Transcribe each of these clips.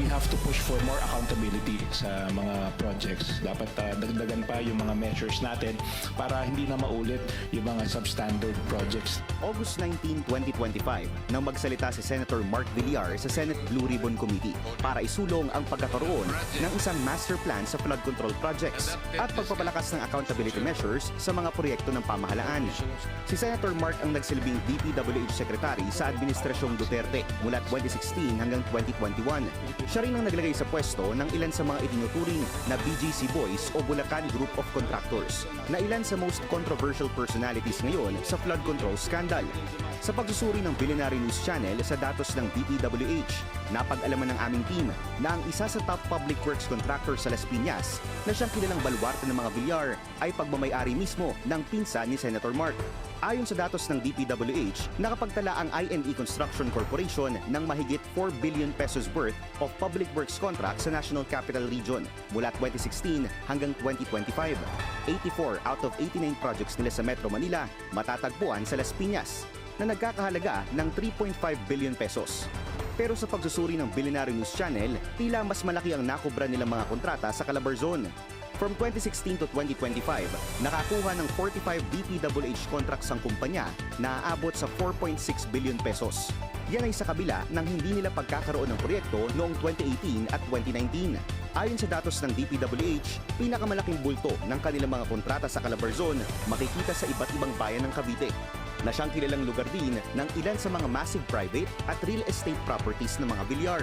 we have to push for more accountability sa mga projects. Dapat uh, dagdagan pa yung mga measures natin para hindi na maulit yung mga substandard projects. August 19, 2025, nang magsalita si Senator Mark Villar sa Senate Blue Ribbon Committee para isulong ang pagkakaroon ng isang master plan sa flood control projects at pagpapalakas ng accountability measures sa mga proyekto ng pamahalaan. Si Senator Mark ang nagsilbing DPWH Secretary sa Administrasyong Duterte mula 2016 hanggang 2021. Siya rin ang naglagay sa pwesto ng ilan sa mga itinuturing na BGC Boys o Bulacan Group of Contractors na ilan sa most controversial personalities ngayon sa flood control scandal. Sa pagsusuri ng Billionaire News Channel sa datos ng DPWH, napag-alaman ng aming team na ang isa sa top public works contractor sa Las Piñas na siyang kilalang baluarte ng mga bilyar ay pagmamayari mismo ng pinsan ni Senator Mark. Ayon sa datos ng DPWH, nakapagtala ang INE Construction Corporation ng mahigit 4 billion pesos worth of public works contracts sa National Capital Region mula 2016 hanggang 2025. 84 out of 89 projects nila sa Metro Manila matatagpuan sa Las Piñas na nagkakahalaga ng 3.5 billion pesos. Pero sa pagsusuri ng Billionaire News Channel, tila mas malaki ang nakubra nilang mga kontrata sa Calabarzon. From 2016 to 2025, nakakuha ng 45 DPWH contracts ang kumpanya na aabot sa 4.6 billion pesos. Yan ay sa kabila ng hindi nila pagkakaroon ng proyekto noong 2018 at 2019. Ayon sa datos ng DPWH, pinakamalaking bulto ng kanilang mga kontrata sa Calabarzon makikita sa iba't ibang bayan ng Cavite na siyang kilalang lugar din ng ilan sa mga massive private at real estate properties ng mga bilyar.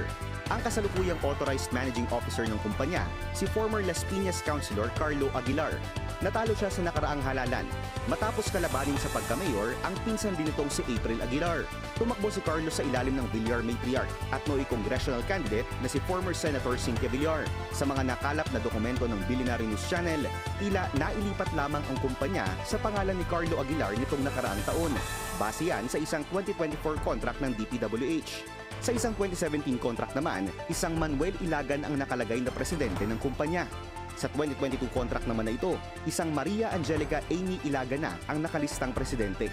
Ang kasalukuyang authorized managing officer ng kumpanya, si former Las Piñas Councilor Carlo Aguilar. Natalo siya sa nakaraang halalan matapos kalabanin sa pagka-mayor ang pinsan din nitong si April Aguilar. Tumakbo si Carlo sa ilalim ng Villar Matriarch at nooy congressional candidate na si former Senator Cynthia Villar. Sa mga nakalap na dokumento ng Billionaire News Channel, tila nailipat lamang ang kumpanya sa pangalan ni Carlo Aguilar nitong nakaraang taon. Base yan sa isang 2024 contract ng DPWH. Sa isang 2017 contract naman, isang Manuel Ilagan ang nakalagay na presidente ng kumpanya. Sa 2022 contract naman na ito, isang Maria Angelica Amy Ilagan na ang nakalistang presidente.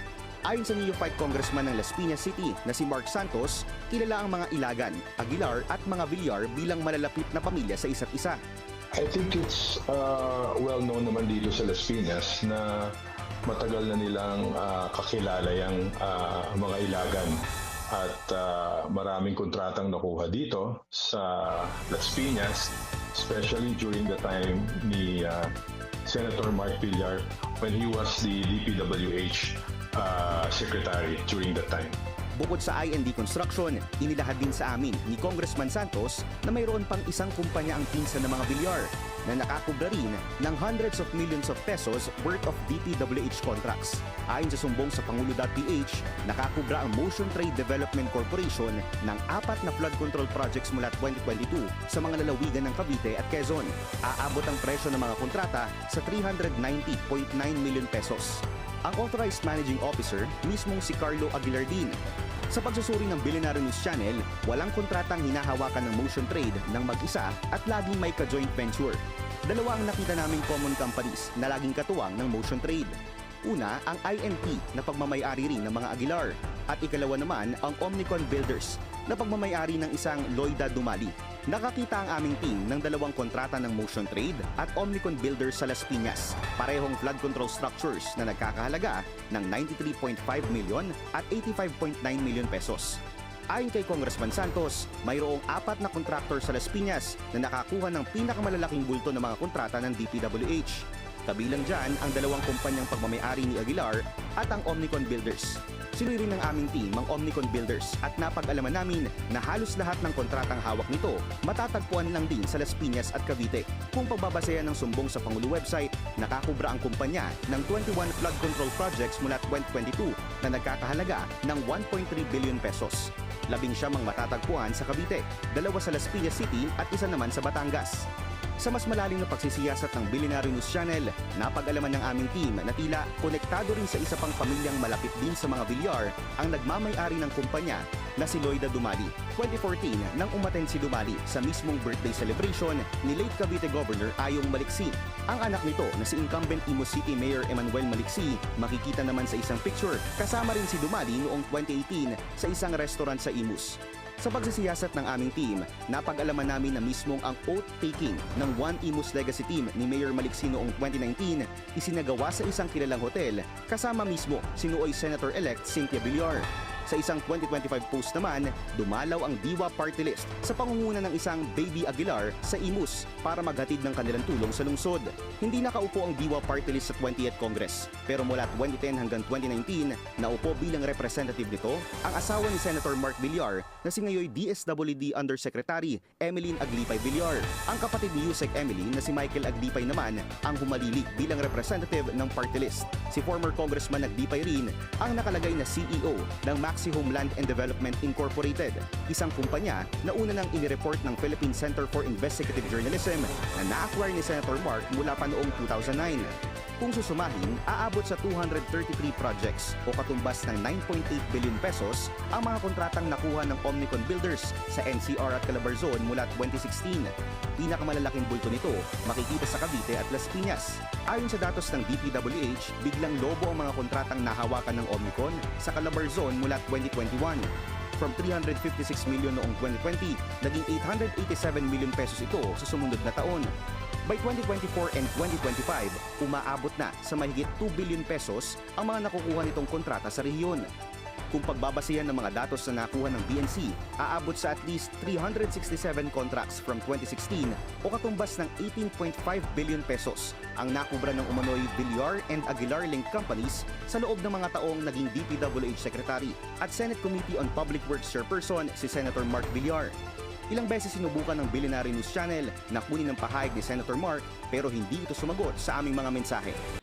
Ayon sa neophyte congressman ng Las Piñas City na si Mark Santos, kilala ang mga Ilagan, Aguilar at mga Villar bilang malalapit na pamilya sa isa't isa. I think it's uh, well known naman dito sa Las Piñas na matagal na nilang uh, kakilala yung uh, mga ilagan at uh, maraming kontratang nakuha dito sa Las Piñas especially during the time ni uh, Senator Mark Villar when he was the DPWH uh, secretary during that time. Bukod sa IND Construction, inilahad din sa amin ni Congressman Santos na mayroon pang isang kumpanya ang pinsan ng mga bilyar na nakakubra rin ng hundreds of millions of pesos worth of DPWH contracts. Ayon sa sumbong sa Pangulo.ph, nakakubra ang Motion Trade Development Corporation ng apat na flood control projects mula 2022 sa mga lalawigan ng Cavite at Quezon. Aabot ang presyo ng mga kontrata sa 390.9 million pesos. Ang authorized managing officer, mismong si Carlo Aguilar din. Sa pagsusuri ng Billionaire News Channel, walang kontratang hinahawakan ng motion trade ng mag-isa at laging may ka-joint venture. Dalawa ang nakita naming common companies na laging katuwang ng motion trade. Una, ang INP na pagmamayari rin ng mga Aguilar at ikalawa naman ang Omnicon Builders na pagmamayari ng isang Loida Dumali. Nakakita ang aming team ng dalawang kontrata ng Motion Trade at Omnicon Builders sa Las Piñas, parehong flood control structures na nagkakahalaga ng 93.5 million at 85.9 million pesos. Ayon kay Congressman Santos, mayroong apat na kontraktor sa Las Piñas na nakakuha ng pinakamalalaking bulto ng mga kontrata ng DPWH. Kabilang dyan ang dalawang kumpanyang pagmamayari ni Aguilar at ang Omnicon Builders. Sinuri ng aming team ang Omnicon Builders at napag-alaman namin na halos lahat ng kontratang hawak nito matatagpuan lang din sa Las Piñas at Cavite. Kung pagbabasehan ng sumbong sa Pangulo website, nakakubra ang kumpanya ng 21 flood control projects mula 2022 na nagkakahalaga ng 1.3 billion pesos. Labing siyamang matatagpuan sa Cavite, dalawa sa Las Piñas City at isa naman sa Batangas. Sa mas malalim na pagsisiyasat ng Billionaire News Channel, napag-alaman ng aming team na tila konektado rin sa isa pang pamilyang malapit din sa mga bilyar ang nagmamay-ari ng kumpanya na si Loida Dumali. 2014 nang umaten si Dumali sa mismong birthday celebration ni late Cavite Governor Ayong Maliksi. Ang anak nito na si incumbent Imus City Mayor Emmanuel Maliksi makikita naman sa isang picture kasama rin si Dumali noong 2018 sa isang restaurant sa Imus. Sa pagsisiyasat ng aming team, napag-alaman namin na mismong ang oath-taking ng One Imus Legacy Team ni Mayor Maliksi noong 2019 isinagawa sa isang kilalang hotel kasama mismo si Nooy Senator-elect Cynthia Villar. Sa isang 2025 post naman, dumalaw ang Diwa Party List sa pangunguna ng isang Baby Aguilar sa Imus para maghatid ng kanilang tulong sa lungsod. Hindi nakaupo ang Diwa Party List sa 20th Congress, pero mula 2010 hanggang 2019, naupo bilang representative nito ang asawa ni Senator Mark Villar na si ngayoy DSWD Undersecretary Emeline Aglipay Villar. Ang kapatid ni Yusek Emily na si Michael Aglipay naman ang humalilig bilang representative ng party list. Si former Congressman Aglipay rin ang nakalagay na CEO ng Maxi Homeland and Development Incorporated, isang kumpanya na una nang inireport ng Philippine Center for Investigative Journalism na na-acquire ni Senator Mark mula pa noong 2009. Kung susumahin, aabot sa 233 projects o katumbas ng 9.8 billion pesos ang mga kontratang nakuha ng Omnicon Builders sa NCR at Calabarzon mula 2016. Pinakamalalaking bulto nito makikita sa Cavite at Las Piñas. Ayon sa datos ng DPWH, biglang lobo ang mga kontratang nahawakan ng Omnicon sa Calabarzon mula 2021. From 356 million noong 2020, naging 887 million pesos ito sa sumunod na taon. By 2024 and 2025, umaabot na sa mahigit 2 billion pesos ang mga nakukuha nitong kontrata sa rehiyon. Kung pagbabasihan ng mga datos na nakuha ng BNC, aabot sa at least 367 contracts from 2016 o katumbas ng 18.5 billion pesos ang nakubra ng umano'y Villar and Aguilar Link companies sa loob ng mga taong naging DPWH Secretary at Senate Committee on Public Works Chairperson si Senator Mark Villar. Ilang beses sinubukan ng Billionaire News Channel na kunin ang pahayag ni Senator Mark pero hindi ito sumagot sa aming mga mensahe.